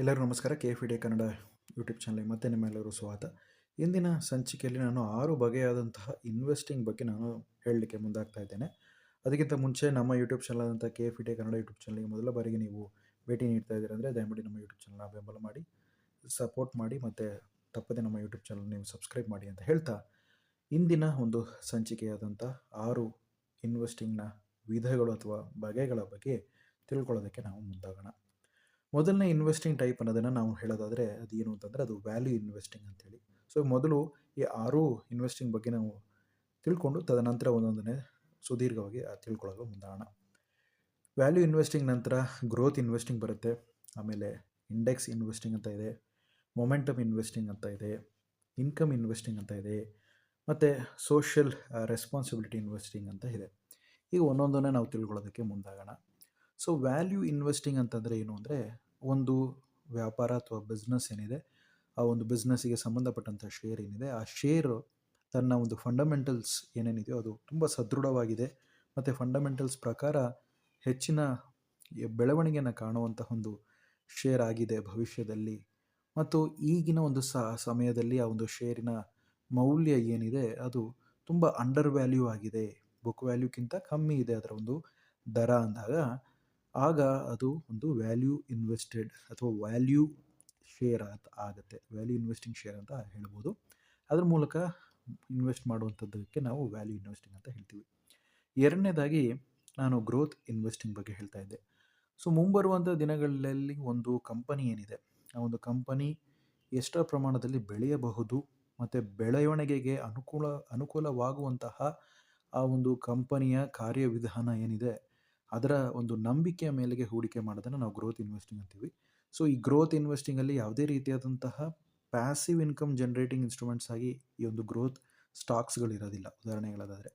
ಎಲ್ಲರಿಗೂ ನಮಸ್ಕಾರ. K F D Kannada YouTube ಚಾನಲ್ಗೆ ಮತ್ತೆ ನಿಮ್ಮೆಲ್ಲರೂ ಸ್ವಾಗತ. ಇಂದಿನ ಸಂಚಿಕೆಯಲ್ಲಿ ನಾನು ಆರು ಬಗೆಯಾದಂತಹ ಇನ್ವೆಸ್ಟಿಂಗ್ ಬಗ್ಗೆ ನಾನು ಹೇಳಲಿಕ್ಕೆ ಮುಂದಾಗ್ತಾ ಇದ್ದೇನೆ. ಅದಕ್ಕಿಂತ ಮುಂಚೆ ನಮ್ಮ ಯೂಟ್ಯೂಬ್ ಚಾನಲ್ ಆದಂಥ K F D Kannada YouTube ಚಾನಲ್ಗೆ ಮೊದಲ ಬಾರಿಗೆ ನೀವು ಭೇಟಿ ನೀಡ್ತಾ ಇದ್ದೀರ ಅಂದರೆ ದಯಮಾಡಿ ನಮ್ಮ ಯೂಟ್ಯೂಬ್ ಚಾನಲ್ನ ಬೆಂಬಲ ಮಾಡಿ ಸಪೋರ್ಟ್ ಮಾಡಿ ಮತ್ತು ತಪ್ಪದೆ ನಮ್ಮ ಯೂಟ್ಯೂಬ್ ಚಾನಲ್ ನೀವು ಸಬ್ಸ್ಕ್ರೈಬ್ ಮಾಡಿ ಅಂತ ಹೇಳ್ತಾ ಇಂದಿನ ಒಂದು ಸಂಚಿಕೆಯಾದಂಥ ಆರು ಇನ್ವೆಸ್ಟಿಂಗ್ನ ವಿಧಗಳು ಅಥವಾ ಬಗೆಗಳ ಬಗ್ಗೆ ತಿಳ್ಕೊಳ್ಳೋದಕ್ಕೆ ನಾವು ಮುಂದಾಗೋಣ. ಮೊದಲನೇ ಇನ್ವೆಸ್ಟಿಂಗ್ ಟೈಪ್ ಅನ್ನೋದನ್ನು ನಾವು ಹೇಳೋದಾದರೆ ಅದು ಏನು ಅಂತಂದರೆ ಅದು ವ್ಯಾಲ್ಯೂ ಇನ್ವೆಸ್ಟಿಂಗ್ ಅಂತೇಳಿ. ಸೊ ಮೊದಲು ಈ ಆರು ಇನ್ವೆಸ್ಟಿಂಗ್ ಬಗ್ಗೆ ನಾವು ತಿಳ್ಕೊಂಡು ತದನಂತರ ಒಂದೊಂದನ್ನೇ ಸುದೀರ್ಘವಾಗಿ ತಿಳ್ಕೊಳ್ಳೋದು ಮುಂದಾಣ ವ್ಯಾಲ್ಯೂ ಇನ್ವೆಸ್ಟಿಂಗ್ ನಂತರ ಗ್ರೋತ್ ಇನ್ವೆಸ್ಟಿಂಗ್ ಬರುತ್ತೆ. ಆಮೇಲೆ ಇಂಡೆಕ್ಸ್ ಇನ್ವೆಸ್ಟಿಂಗ್ ಅಂತ ಇದೆ. ಮೊಮೆಂಟಮ್ ಇನ್ವೆಸ್ಟಿಂಗ್ ಅಂತ ಇದೆ. ಇನ್ಕಮ್ ಇನ್ವೆಸ್ಟಿಂಗ್ ಅಂತ ಇದೆ. ಮತ್ತು ಸೋಷಿಯಲ್ ರೆಸ್ಪಾನ್ಸಿಬಿಲಿಟಿ ಇನ್ವೆಸ್ಟಿಂಗ್ ಅಂತ ಇದೆ. ಈಗ ಒಂದೊಂದನ್ನೇ ನಾವು ತಿಳ್ಕೊಳ್ಳೋದಕ್ಕೆ ಮುಂದಾಗೋಣ. ಸೊ ವ್ಯಾಲ್ಯೂ ಇನ್ವೆಸ್ಟಿಂಗ್ ಅಂತಂದರೆ ಏನು ಅಂದರೆ ಒಂದು ವ್ಯಾಪಾರ ಅಥವಾ ಬಿಸ್ನೆಸ್ ಏನಿದೆ, ಆ ಒಂದು ಬಿಸ್ನೆಸ್ಸಿಗೆ ಸಂಬಂಧಪಟ್ಟಂಥ ಶೇರ್ ಏನಿದೆ, ಆ ಶೇರು ತನ್ನ ಒಂದು ಫಂಡಮೆಂಟಲ್ಸ್ ಏನೇನಿದೆಯೋ ಅದು ತುಂಬ ಸದೃಢವಾಗಿದೆ. ಮತ್ತು ಫಂಡಮೆಂಟಲ್ಸ್ ಪ್ರಕಾರ ಹೆಚ್ಚಿನ ಬೆಳವಣಿಗೆಯನ್ನು ಕಾಣುವಂತಹ ಒಂದು ಶೇರ್ ಆಗಿದೆ ಭವಿಷ್ಯದಲ್ಲಿ. ಮತ್ತು ಈಗಿನ ಒಂದು ಸ, ಸಮಯದಲ್ಲಿ ಆ ಒಂದು ಶೇರಿನ ಮೌಲ್ಯ ಏನಿದೆ, ಅದು ತುಂಬ ಅಂಡರ್ ವ್ಯಾಲ್ಯೂ ಆಗಿದೆ. ಬುಕ್ ವ್ಯಾಲ್ಯೂಕ್ಕಿಂತ ಕಮ್ಮಿ ಇದೆ, ಅದರ ಒಂದು ದರ ಅಂದಾಗ ಆಗ ಅದು ಒಂದು ವ್ಯಾಲ್ಯೂ ಇನ್ವೆಸ್ಟೆಡ್ ಅಥವಾ ವ್ಯಾಲ್ಯೂ ಶೇರ್ ಅಂತ ಆಗುತ್ತೆ. ವ್ಯಾಲ್ಯೂ ಇನ್ವೆಸ್ಟಿಂಗ್ ಶೇರ್ ಅಂತ ಹೇಳ್ಬೋದು. ಅದ್ರ ಮೂಲಕ ಇನ್ವೆಸ್ಟ್ ಮಾಡುವಂಥದ್ದಕ್ಕೆ ನಾವು ವ್ಯಾಲ್ಯೂ ಇನ್ವೆಸ್ಟಿಂಗ್ ಅಂತ ಹೇಳ್ತೀವಿ. ಎರಡನೇದಾಗಿ ನಾನು ಗ್ರೋತ್ ಇನ್ವೆಸ್ಟಿಂಗ್ ಬಗ್ಗೆ ಹೇಳ್ತಾ ಇದ್ದೆ. ಸೊ ಮುಂಬರುವಂಥ ದಿನಗಳಲ್ಲಿ ಒಂದು ಕಂಪನಿ ಏನಿದೆ? ಆ ಒಂದು ಕಂಪನಿ ಎಷ್ಟರ ಪ್ರಮಾಣದಲ್ಲಿ ಬೆಳೆಯಬಹುದು ಮತ್ತು ಬೆಳವಣಿಗೆಗೆ ಅನುಕೂಲ, ಅನುಕೂಲವಾಗುವಂತಹ ಆ ಒಂದು ಕಂಪನಿಯ ಕಾರ್ಯವಿಧಾನ ಏನಿದೆ? ಅದರ ಒಂದು ನಂಬಿಕೆಯ ಮೇಲೆಗೆ ಹೂಡಿಕೆ ಮಾಡೋದನ್ನು ನಾವು ಗ್ರೋತ್ ಇನ್ವೆಸ್ಟಿಂಗ್ ಅಂತೀವಿ. ಸೊ ಈ ಗ್ರೋತ್ ಇನ್ವೆಸ್ಟಿಂಗಲ್ಲಿ ಯಾವುದೇ ರೀತಿಯಾದಂತಹ ಪ್ಯಾಸಿವ್ ಇನ್ಕಮ್ ಜನ್ರೇಟಿಂಗ್ ಇನ್ಸ್ಟ್ರೂಮೆಂಟ್ಸ್ ಆಗಿ ಈ ಒಂದು ಗ್ರೋತ್ ಸ್ಟಾಕ್ಸ್ಗಳಿರೋದಿಲ್ಲ ಉದಾಹರಣೆಗಳಾದರೆ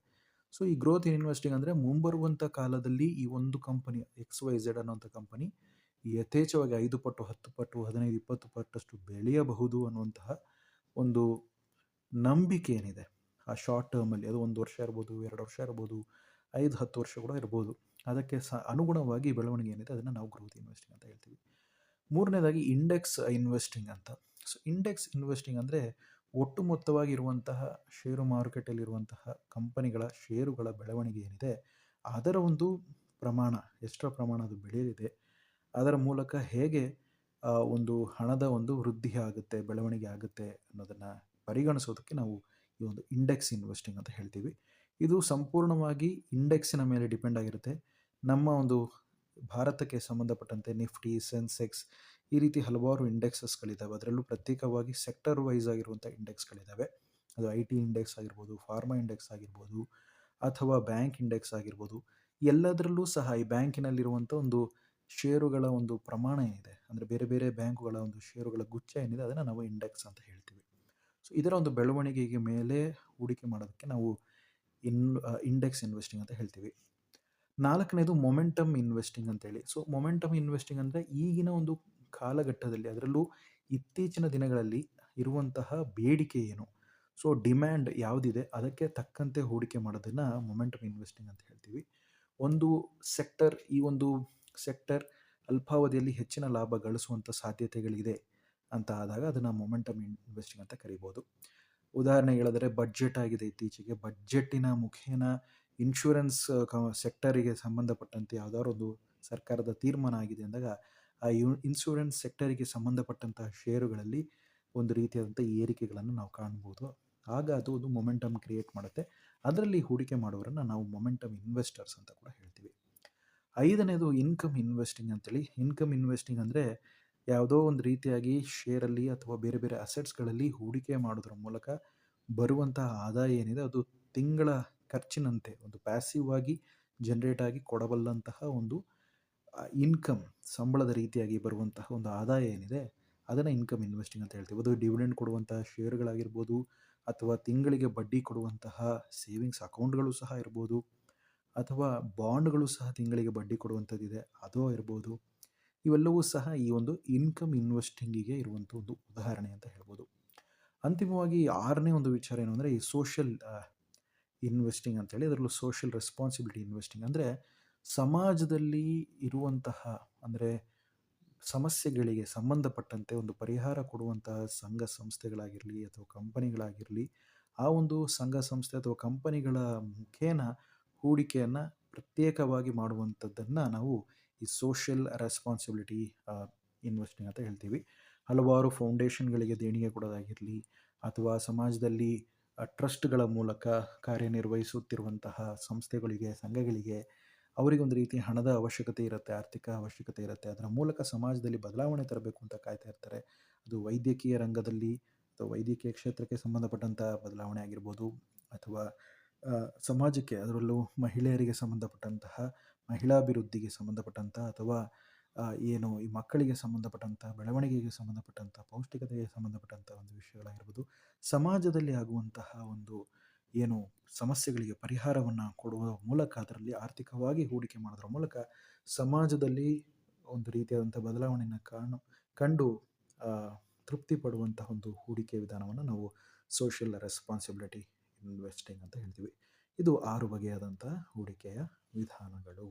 ಸೊ ಈ ಗ್ರೋತ್ ಇನ್ವೆಸ್ಟಿಂಗ್ ಅಂದರೆ ಮುಂಬರುವಂಥ ಕಾಲದಲ್ಲಿ ಈ ಒಂದು ಕಂಪನಿ ಎಕ್ಸ್ ವೈ ಝೆಡ್ ಅನ್ನೋಂಥ ಕಂಪನಿ ಯಥೇಚ್ಛವಾಗಿ ಐದು ಪಟ್ಟು, ಹತ್ತು ಪಟ್ಟು, ಹದಿನೈದು, ಇಪ್ಪತ್ತು ಪಟ್ಟಷ್ಟು ಬೆಳೆಯಬಹುದು ಅನ್ನುವಂತಹ ಒಂದು ನಂಬಿಕೆ ಏನಿದೆ. ಆ ಶಾರ್ಟ್ ಟರ್ಮಲ್ಲಿ ಅದು ಒಂದು ವರ್ಷ ಇರ್ಬೋದು, ಎರಡು ವರ್ಷ ಇರ್ಬೋದು, ಐದು, ಹತ್ತು ವರ್ಷ ಕೂಡ ಇರ್ಬೋದು. ಅದಕ್ಕೆ ಸ ಅನುಗುಣವಾಗಿ ಬೆಳವಣಿಗೆ ಏನಿದೆ ಅದನ್ನು ನಾವು ಗ್ರೋತ್ ಇನ್ವೆಸ್ಟಿಂಗ್ ಅಂತ ಹೇಳ್ತೀವಿ. ಮೂರನೇದಾಗಿ ಇಂಡೆಕ್ಸ್ ಇನ್ವೆಸ್ಟಿಂಗ್ ಅಂತ. ಸೊ ಇಂಡೆಕ್ಸ್ ಇನ್ವೆಸ್ಟಿಂಗ್ ಅಂದರೆ ಒಟ್ಟು ಮೊತ್ತವಾಗಿರುವಂತಹ ಷೇರು ಮಾರುಕಟ್ಟೆಯಲ್ಲಿರುವಂತಹ ಕಂಪನಿಗಳ ಷೇರುಗಳ ಬೆಳವಣಿಗೆ ಏನಿದೆ, ಅದರ ಒಂದು ಪ್ರಮಾಣ ಎಷ್ಟರ ಪ್ರಮಾಣ ಅದು ಬೆಳೆಯಲಿದೆ. ಅದರ ಮೂಲಕ ಹೇಗೆ ಒಂದು ಹಣದ ಒಂದು ವೃದ್ಧಿ ಆಗುತ್ತೆ, ಬೆಳವಣಿಗೆ ಆಗುತ್ತೆ ಅನ್ನೋದನ್ನು ಪರಿಗಣಿಸೋದಕ್ಕೆ ನಾವು ಈ ಒಂದು ಇಂಡೆಕ್ಸ್ ಇನ್ವೆಸ್ಟಿಂಗ್ ಅಂತ ಹೇಳ್ತೀವಿ. ಇದು ಸಂಪೂರ್ಣವಾಗಿ ಇಂಡೆಕ್ಸಿನ ಮೇಲೆ ಡಿಪೆಂಡ್ ಆಗಿರುತ್ತೆ. ನಮ್ಮ ಒಂದು ಭಾರತಕ್ಕೆ ಸಂಬಂಧಪಟ್ಟಂತೆ ನಿಫ್ಟಿ, ಸೆನ್ಸೆಕ್ಸ್ ಈ ರೀತಿ ಹಲವಾರು ಇಂಡೆಕ್ಸಸ್ಗಳಿದ್ದಾವೆ ಅದರಲ್ಲೂ ಪ್ರತ್ಯೇಕವಾಗಿ ಸೆಕ್ಟರ್ ವೈಸ್ ಆಗಿರುವಂಥ ಇಂಡೆಕ್ಸ್ಗಳಿದ್ದಾವೆ ಅದು ಐ ಟಿ ಇಂಡೆಕ್ಸ್ ಆಗಿರ್ಬೋದು ಫಾರ್ಮಾ ಇಂಡೆಕ್ಸ್ ಆಗಿರ್ಬೋದು, ಅಥವಾ ಬ್ಯಾಂಕ್ ಇಂಡೆಕ್ಸ್ ಆಗಿರ್ಬೋದು. ಎಲ್ಲದರಲ್ಲೂ ಸಹ ಈ ಬ್ಯಾಂಕಿನಲ್ಲಿರುವಂಥ ಒಂದು ಷೇರುಗಳ ಒಂದು ಪ್ರಮಾಣ ಏನಿದೆ, ಅಂದರೆ ಬೇರೆ ಬೇರೆ ಬ್ಯಾಂಕುಗಳ ಒಂದು ಷೇರುಗಳ ಗುಚ್ಛ ಏನಿದೆ, ಅದನ್ನು ನಾವು ಇಂಡೆಕ್ಸ್ ಅಂತ ಹೇಳ್ತೀವಿ. ಸೊ ಇದರ ಒಂದು ಬೆಳವಣಿಗೆಗೆ ಮೇಲೆ ಹೂಡಿಕೆ ಮಾಡೋದಕ್ಕೆ ನಾವು ಇನ್ ಇಂಡೆಕ್ಸ್ ಇನ್ವೆಸ್ಟಿಂಗ್ ಅಂತ ಹೇಳ್ತೀವಿ. ನಾಲ್ಕನೇದು ಮೊಮೆಂಟಮ್ ಇನ್ವೆಸ್ಟಿಂಗ್ ಅಂತೇಳಿ. ಸೊ, ಮೊಮೆಂಟಮ್ ಇನ್ವೆಸ್ಟಿಂಗ್ ಅಂದರೆ ಈಗಿನ ಒಂದು ಕಾಲಘಟ್ಟದಲ್ಲಿ, ಅದರಲ್ಲೂ ಇತ್ತೀಚಿನ ದಿನಗಳಲ್ಲಿ ಇರುವಂತಹ ಬೇಡಿಕೆ ಏನು? ಸೊ, ಡಿಮ್ಯಾಂಡ್ ಯಾವುದಿದೆ? ಅದಕ್ಕೆ ತಕ್ಕಂತೆ ಹೂಡಿಕೆ ಮಾಡೋದನ್ನು ಮೊಮೆಂಟಮ್ ಇನ್ವೆಸ್ಟಿಂಗ್ ಅಂತ ಹೇಳ್ತೀವಿ. ಒಂದು ಸೆಕ್ಟರ್, ಈ ಒಂದು ಸೆಕ್ಟರ್ ಅಲ್ಪಾವಧಿಯಲ್ಲಿ ಹೆಚ್ಚಿನ ಲಾಭ ಗಳಿಸುವಂಥ ಸಾಧ್ಯತೆಗಳಿದೆ ಅಂತ ಆದಾಗ ಅದನ್ನು ಮೊಮೆಂಟಮ್ ಇನ್ವೆಸ್ಟಿಂಗ್ ಅಂತ ಕರಿಬೋದು. ಉದಾಹರಣೆ ಹೇಳಿದ್ರೆ, ಬಡ್ಜೆಟ್ ಆಗಿದೆ ಇತ್ತೀಚೆಗೆ. ಬಡ್ಜೆಟ್ಟಿನ ಮುಖೇನ ಇನ್ಶೂರೆನ್ಸ್ ಸೆಕ್ಟರಿಗೆ ಸಂಬಂಧಪಟ್ಟಂತೆ ಯಾವುದಾದ್ರು ಒಂದು ಸರ್ಕಾರದ ತೀರ್ಮಾನ ಆಗಿದೆ ಅಂದಾಗ, ಆ ಇನ್ಶೂರೆನ್ಸ್ ಸೆಕ್ಟರಿಗೆ ಸಂಬಂಧಪಟ್ಟಂತಹ ಷೇರುಗಳಲ್ಲಿ ಒಂದು ರೀತಿಯಾದಂಥ ಏರಿಕೆಗಳನ್ನು ನಾವು ಕಾಣ್ಬೋದು. ಆಗ ಅದು ಒಂದು ಮೊಮೆಂಟಮ್ ಕ್ರಿಯೇಟ್ ಮಾಡುತ್ತೆ. ಅದರಲ್ಲಿ ಹೂಡಿಕೆ ಮಾಡೋರನ್ನು ನಾವು ಮೊಮೆಂಟಮ್ ಇನ್ವೆಸ್ಟರ್ಸ್ ಅಂತ ಕೂಡ ಹೇಳ್ತೀವಿ. ಐದನೇದು ಇನ್ಕಮ್ ಇನ್ವೆಸ್ಟಿಂಗ್ ಅಂತೇಳಿ. ಇನ್ಕಮ್ ಇನ್ವೆಸ್ಟಿಂಗ್ ಅಂದರೆ ಯಾವುದೋ ಒಂದು ರೀತಿಯಾಗಿ ಶೇರಲ್ಲಿ ಅಥವಾ ಬೇರೆ ಬೇರೆ ಅಸೆಟ್ಸ್ಗಳಲ್ಲಿ ಹೂಡಿಕೆ ಮಾಡೋದ್ರ ಮೂಲಕ ಬರುವಂತಹ ಆದಾಯ ಏನಿದೆ, ಅದು ತಿಂಗಳ ಖರ್ಚಿನಂತೆ, ಒಂದು ಪ್ಯಾಸಿವ್ ಆಗಿ ಜನರೇಟ್ ಆಗಿ ಕೊಡಬಲ್ಲಂತಹ ಒಂದು ಇನ್ಕಮ್ ಸಂಬಳದ ರೀತಿಯಾಗಿ ಬರುವಂತಹ ಒಂದು ಆದಾಯ ಏನಿದೆ, ಅದನ್ನು ಇನ್ಕಮ್ ಇನ್ವೆಸ್ಟಿಂಗ್ ಅಂತ ಹೇಳ್ತೀವಿ. ಅದು ಡಿವಿಡೆಂಡ್ ಕೊಡುವಂತಹ ಶೇರ್ಗಳಾಗಿರ್ಬೋದು ಅಥವಾ ತಿಂಗಳಿಗೆ ಬಡ್ಡಿ ಕೊಡುವಂತಹ ಸೇವಿಂಗ್ಸ್ ಅಕೌಂಟ್ಗಳು ಸಹ ಇರ್ಬೋದು, ಅಥವಾ ಬಾಂಡ್ಗಳು ಸಹ ತಿಂಗಳಿಗೆ ಬಡ್ಡಿ ಕೊಡುವಂಥದ್ದಿದೆ, ಅದು ಇರ್ಬೋದು. ಇವೆಲ್ಲವೂ ಸಹ ಈ ಒಂದು ಇನ್ಕಮ್ ಇನ್ವೆಸ್ಟಿಂಗಿಗೆ ಇರುವಂಥ ಒಂದು ಉದಾಹರಣೆ ಅಂತ ಹೇಳ್ಬೋದು. ಅಂತಿಮವಾಗಿ ಆರನೇ ಒಂದು ವಿಚಾರ ಏನು ಅಂದರೆ ಈ ಸೋಷಿಯಲ್ ಇನ್ವೆಸ್ಟಿಂಗ್ ಅಂತೇಳಿ ಅದರಲ್ಲೂ ಸೋಷಿಯಲ್ ರೆಸ್ಪಾನ್ಸಿಬಿಲಿಟಿ ಇನ್ವೆಸ್ಟಿಂಗ್ ಅಂದರೆ ಸಮಾಜದಲ್ಲಿ ಇರುವಂತಹ, ಅಂದರೆ ಸಮಸ್ಯೆಗಳಿಗೆ ಸಂಬಂಧಪಟ್ಟಂತೆ ಒಂದು ಪರಿಹಾರ ಕೊಡುವಂತಹ ಸಂಘ ಸಂಸ್ಥೆಗಳಾಗಿರಲಿ ಅಥವಾ ಕಂಪನಿಗಳಾಗಿರಲಿ ಆ ಒಂದು ಸಂಘ ಸಂಸ್ಥೆ ಅಥವಾ ಕಂಪನಿಗಳ ಮುಖೇನ ಹೂಡಿಕೆಯನ್ನು ಪ್ರತ್ಯೇಕವಾಗಿ ಮಾಡುವಂಥದ್ದನ್ನು ನಾವು ಈ ಸೋಷಿಯಲ್ ರೆಸ್ಪಾನ್ಸಿಬಿಲಿಟಿ ಇನ್ವೆಸ್ಟಿಂಗ್ ಅಂತ ಹೇಳ್ತೀವಿ. ಹಲವಾರು ಫೌಂಡೇಶನ್ಗಳಿಗೆ ದೇಣಿಗೆ ಕೊಡೋದಾಗಿರಲಿ ಅಥವಾ ಸಮಾಜದಲ್ಲಿ ಟ್ರಸ್ಟ್ಗಳ ಮೂಲಕ ಕಾರ್ಯನಿರ್ವಹಿಸುತ್ತಿರುವಂತಹ ಸಂಸ್ಥೆಗಳಿಗೆ, ಸಂಘಗಳಿಗೆ ಅವರಿಗೊಂದು ರೀತಿ ಹಣದ ಅವಶ್ಯಕತೆ ಇರುತ್ತೆ, ಆರ್ಥಿಕ ಅವಶ್ಯಕತೆ ಇರುತ್ತೆ. ಅದರ ಮೂಲಕ ಸಮಾಜದಲ್ಲಿ ಬದಲಾವಣೆ ತರಬೇಕು ಅಂತ ಕಾಯ್ತಾ ಇರ್ತಾರೆ. ಅದು ವೈದ್ಯಕೀಯ ರಂಗದಲ್ಲಿ ಅಥವಾ ವೈದ್ಯಕೀಯ ಕ್ಷೇತ್ರಕ್ಕೆ ಸಂಬಂಧಪಟ್ಟಂಥ ಬದಲಾವಣೆ ಆಗಿರ್ಬೋದು ಅಥವಾ ಸಮಾಜಕ್ಕೆ ಅದರಲ್ಲೂ ಮಹಿಳೆಯರಿಗೆ ಸಂಬಂಧಪಟ್ಟಂತಹ, ಮಹಿಳಾಭಿವೃದ್ಧಿಗೆ ಸಂಬಂಧಪಟ್ಟಂತಹ ಅಥವಾ ಏನು ಈ ಮಕ್ಕಳಿಗೆ ಸಂಬಂಧಪಟ್ಟಂಥ, ಬೆಳವಣಿಗೆಗೆ ಸಂಬಂಧಪಟ್ಟಂಥ, ಪೌಷ್ಟಿಕತೆಗೆ ಸಂಬಂಧಪಟ್ಟಂಥ ಒಂದು ವಿಷಯಗಳಾಗಿರ್ಬೋದು, ಸಮಾಜದಲ್ಲಿ ಆಗುವಂತಹ ಒಂದು ಏನು ಸಮಸ್ಯೆಗಳಿಗೆ ಪರಿಹಾರವನ್ನು ಕೊಡುವ ಮೂಲಕ ಅದರಲ್ಲಿ ಆರ್ಥಿಕವಾಗಿ ಹೂಡಿಕೆ ಮಾಡೋದ್ರ ಮೂಲಕ ಸಮಾಜದಲ್ಲಿ ಒಂದು ರೀತಿಯಾದಂಥ ಬದಲಾವಣೆಯನ್ನು ಕಾಣು, ಕಂಡು ತೃಪ್ತಿ ಪಡುವಂತಹ ಒಂದು ಹೂಡಿಕೆ ವಿಧಾನವನ್ನು ನಾವು ಸೋಷಿಯಲ್ ರೆಸ್ಪಾನ್ಸಿಬಿಲಿಟಿ ಇನ್ವೆಸ್ಟಿಂಗ್ ಅಂತ ಹೇಳ್ತೀವಿ. ಇದು ಆರು ಬಗೆಯಾದಂಥ ಹೂಡಿಕೆಯ ವಿಧಾನಗಳು.